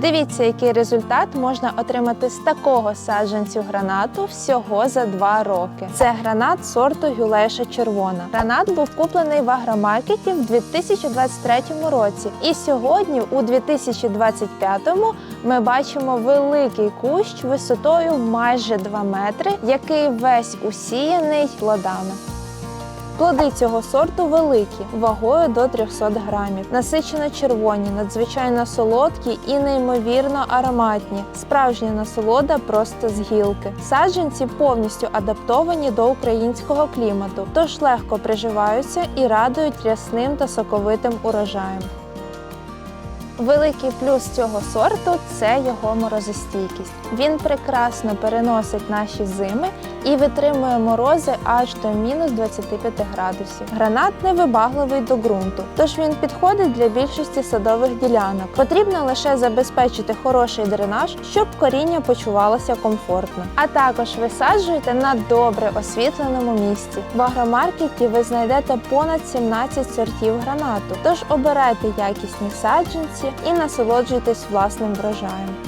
Дивіться, який результат можна отримати з такого саджанцю гранату всього за два роки. Це гранат сорту Гюлеша Червона. Гранат був куплений в агромаркеті в 2023 році. І сьогодні, у 2025-му, ми бачимо великий кущ висотою майже 2 метри, який весь усіяний плодами. Плоди цього сорту великі, вагою до 300 грамів, насичено червоні, надзвичайно солодкі і неймовірно ароматні. Справжня насолода просто з гілки. Саджанці повністю адаптовані до українського клімату, тож легко приживаються і радують рясним та соковитим урожаєм. Великий плюс цього сорту це його морозостійкість. Він прекрасно переносить наші зими і витримує морози аж до мінус 25 градусів. Гранат невибагливий до ґрунту, тож він підходить для більшості садових ділянок. Потрібно лише забезпечити хороший дренаж, щоб коріння почувалося комфортно. А також висаджуйте на добре освітленому місці. В агромаркеті ви знайдете понад 17 сортів гранату. Тож обирайте якісні саджанці і насолоджуйтесь власним врожаєм.